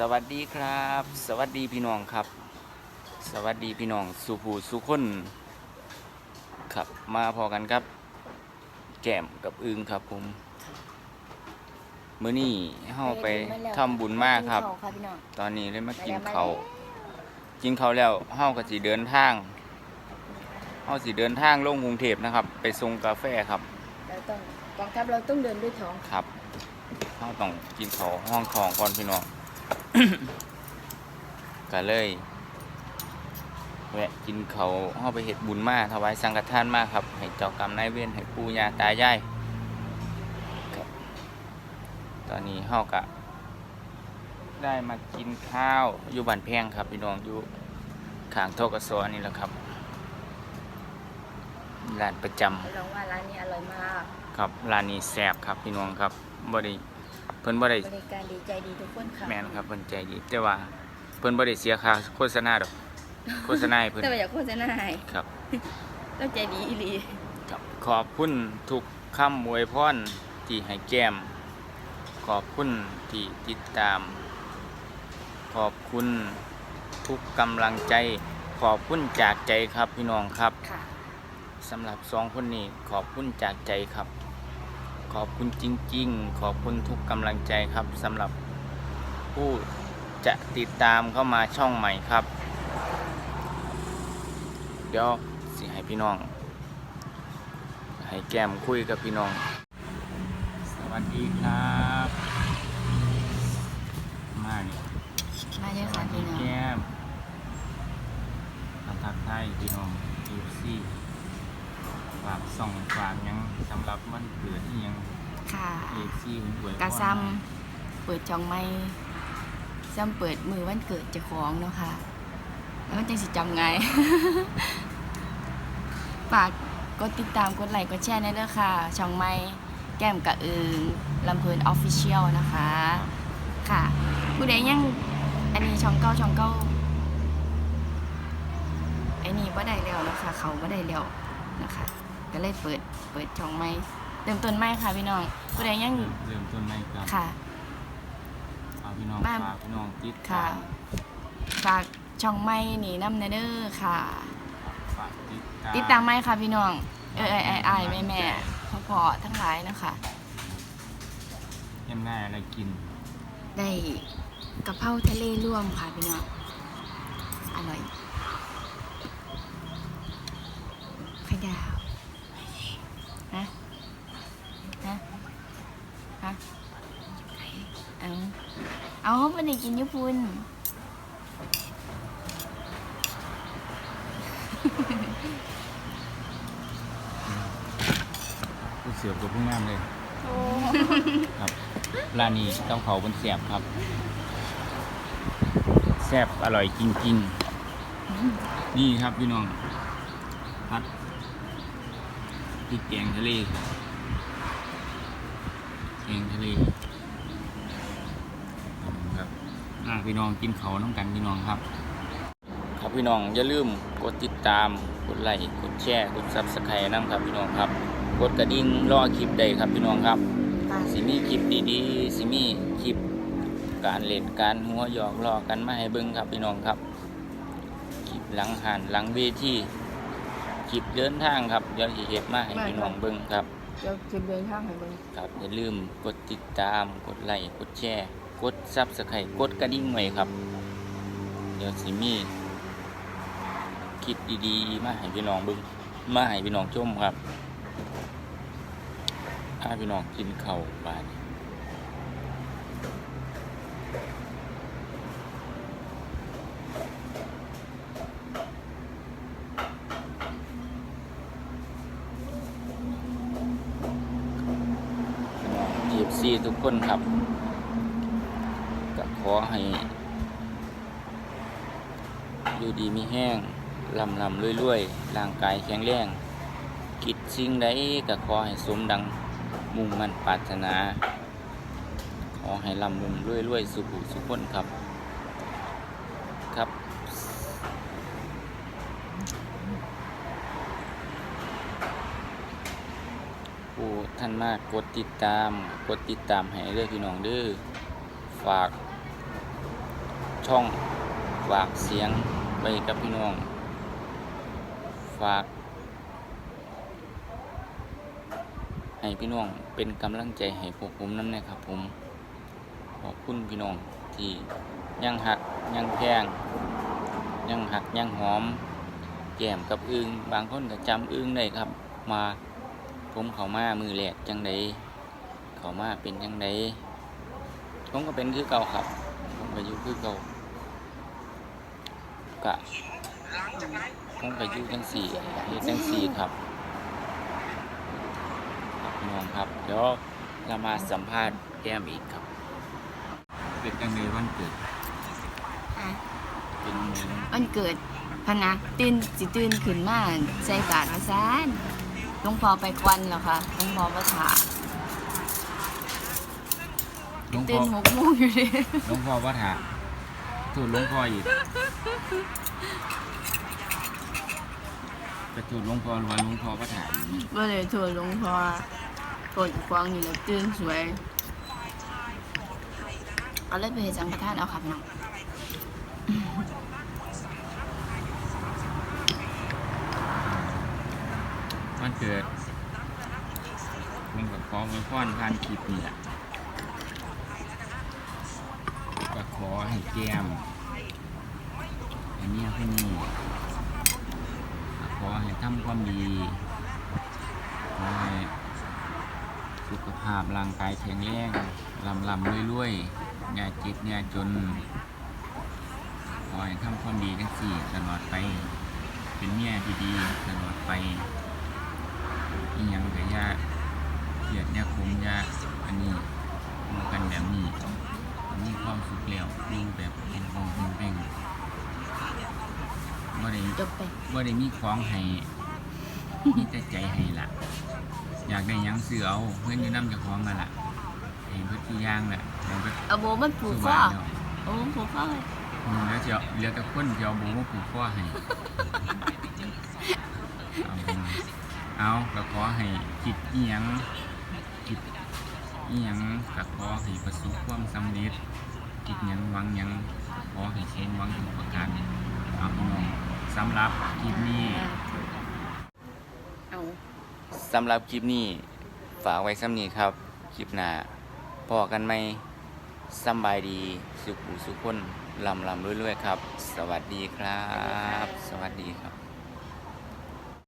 สวัสดีครับ สวัสดีพี่น้องครับ สวัสดีพี่น้องสุภูสุคนครับมาพอกันครับ แก้มกับอึงครับผมมื้อนี้เฮาไปทำบุญมากครับ กินข้วค่ะพี่น้อง ตอนนี้เลยมากินมาแล้วเขาวกินเขาวแล้วเฮาก็สิเดินทางเฮาสิเดินทางลงกรุงเทพนะครับ ไปส่งกาแฟครับเราต้องกองทัพเราต้องเดินด้วยท้อง ครับเฮาต้องกินเขาวห้องทองก่อนพี่น้อง ก็เลยแวะกินเขาวเฮาไปเฮ็ดบุญมาถวายสังฆทานมาครับ ให้เจ้ากรรมนายเวรให้ปู่ย่าตายายครับตอนนี้เฮาก็ได้มากินข้าวอยู่บ้านแพงครับพี่น้องอยู่ข้างทกศนี่แหละครับร้านประจำลองว่าร้านนี้อร่อยมาก ครับร้านนี้แซ่บครับพี่น้องครับบ่ได้เพิ่นบ่ได้บริการดีใจดีทุกคนค่ะแม่นครับเพิ่นใจดีแต่ว่าเพิ่นบ่ได้เสียค่าโฆษณาดอก โฆษณาให้เพิ่นแต่ว่าอยากโฆษณาให้ครับต้องใจดีอีหลีครับขอบคุณทุกคำอวยพรที่ให้แก้ม ขอบคุณที่ติดตาม ขอบคุณทุกกำลังใจ ขอบคุณจากใจครับพี่น้องครับค่ะสำหรับสองคนนี้ขอบคุณจากใจครับ ขอบคุณจริง ๆ ขอบคุณทุกกำลังใจครับสำหรับผู้จะติดตามเข้ามาช่องใหม่ครับ เดี๋ยวสิให้พี่น้อง ให้แก้มคุยกับพี่น้อง สวัสดีครับ มาเนี่ยมาเลยสค่ะวัสดีพี่น้องแก้มมาทักทายพี่น้องยูซี่ ฝากส่องฝากหยังสำหรับวันเกิดที่ยังค่ะเอซี่คุณป่วยกาซัมเปิดจองไม่ซ้ำเปิดมือวันเกิดเจ้าของเนาะค่ะ แล้วมันจังสิจำไง ฝากกดติดตามกดไลค์กดแชร์ได้เลยค่ะ ช่องไม่แก้มกะอึงลำเพลินออฟฟิเชียลนะคะ ค่ะผู้ใดยังอันนี้ช่องเก้าช่องเก้าไอ้นี่ว่าได้แล้วนะคะ เขาว่าได้แล้วนะคะ ก็เลยเปิดเปิดช่องไม่เริ่มต้นไม่ค่ะพี่น้องผู้ใดยังเริ่มต้นในครับค่ะ ฝากพี่น้องมา ฝากพี่น้องติดค่ะ ตามฝากช่องไม่หนีน้ำเนเด้อค่ะ ฝากติดตาม ติดตามไหมค่ะพี่น้อง เออไอไอไอแม่แม่พ่อพ่อทั้งหลายนะคะ ยังได้อะไรกินได้กะเพราทะเลร่วมค่ะพี่น้อง อร่อยไข่ดาวฮะฮะ ฮะเอาเอาเขาไปไหนกินญี่ปุ่นผู้เสือกับผู้งามเลยครับร้านนี้ต้องเผาบนแสบครับ แซบอร่อยจริงๆ นี่ครับพี่น้องพัดพริกแกงทะเลแก งทะเลครับอ่าพี่น้องกินเขาน้องกันพี่น้องครับ ครับพี่น้องอย่าลืมกดติดตาม กดไลค์กดแชร์กดซับสไครต์น้ำครับพี่น้องครับ กดกระดิ่งรอคลิปใดครับพี่น้องครับค่ะสิมีคลิปดีๆสิมีคลิปการเล่นการหัวหยอกล้อกันมาให้เบิ่งครับพี่น้องครับคลิปหลังหันหลังเวทีคลิปเดินทางครับเดี๋ยวสิเฮ็ดมาให้พี่น้องเบิ่งครับ เดี๋ยวจะเดินทางให้เบิ่งครับอย่าลืมกดติดตามกดไลค์กดแชร์ กดซับสไครต์กดกระดิ่งไว้ครับ เดี๋ยวสิมีคลิปดีๆ มาให้พี่น้องเบิ่งมาให้พี่น้องชมครับถ้าพี่น้องกินเข้าวบาน ซีทุกคนครับก็ขอให้ อยู่ดีมีแห้งลำลำรวยๆร่างกายแข็งแรงกิจสิ่งใดก็ขอให้สมดังมุ่งมั่นปรารถนา ขอให้ลำลุมรวยๆสุขุสุขคนครับ ผู้ท่านมากกดติดตาม กดติดตามให้เด้อพี่น้องเด้อฝาก ช่องฝากเสียงไปกับพี่น้อง ฝาก ให้พี่น้องเป็นกำลังใจให้พวกผมนั่นนะครับผม ขอบคุณพี่น้องที่ยังหักยังแพงยังหักยังหอมแก้มกับอึงบางคนก็จำอึงได้ครับมา ผมเขามามือแหลกจังไดเขามาเป็นจังไดผมก็เป็นคือเก่าครับ ผมก็อยู่คือเก่ากะผมก็อยู่จังสี่เฮ็ดจังสี่ครับครับพี่น้องครับเดี๋ยวเรามาสัมภาษณ์แก้มอีกครับ เป็นจังไดวันเกิดอะเป็นจังไดวันวันเกิดพะนะตื่นสิตื่นขึ้นมาใส่บาตรมาซานห ลวงพ่อไปควันแล้วค่ะหลวงพ่อมาถาหลวงตื่พ่นอหกโมงอยู่เลยหลวงพ่อว่าถาถูดหลวงพ่ออีกจะถูดหลวงพ่อหรือว่าหลวงพ่อว่าถาอีกก็เลยโทรหลวงพ่อกดฟังอยู่แล้วตื่นสวยเอาเลยไปเฮ็ดสังฆทานเอาครับน้อง วัน เกิดผมกับขอไว้พรผ่านคลิปนี่แหละก็ขอให้แก้มอันนี้คนนี้ก็ขอให้ทำความดีขอให้สุขภาพร่างกายแข็งแรงลำลำรวยๆอย่าเจ็บอย่าจนขอให้ทำความดีทั้งสี่ตลอดไป เป็นเมียที่ดีตลอดไป อีหยังก็อย่าเกลียดอย่าคมอย่าอันนี้อยู่กันแบบนี้มีความสุขแล้วอยู่แบบเป็นของเป็นแป้งบ่ได้จบไปบ่ได้มีของให้มีแต่ใจให้ล่ะอยากได้หยังซื้อเอาเพื่อนอยู่นำเจ้าของนั่นล่ะให้เพิ่นทุกอย่างแหละให้เพิ่นเอาโบมันผูสู้กคอบ้านแล้วโอ้ผูกคอเลยอืมแล้วเดี๋ยวเหลือแต่คนเดียวบุมาผูกข้อให้ เอาไปหน่อยเอาก็ขอให้คิดอีหยังคิดอีหยังก็ขอให้ประสบความสำเร็จคิดหยังหวังหยังขอให้เช่นหวังทุกประการเอาพี่น้องสำหรับคลิปนี้เอาสำหรับคลิปนี้ฝากไว้ซ้ำนี้ครับ คลิปหน้าพอกันไหมสำบายดีสุขุสุขคนลำลำรวยๆครับ สวัสดีครับ สวัสดีครับ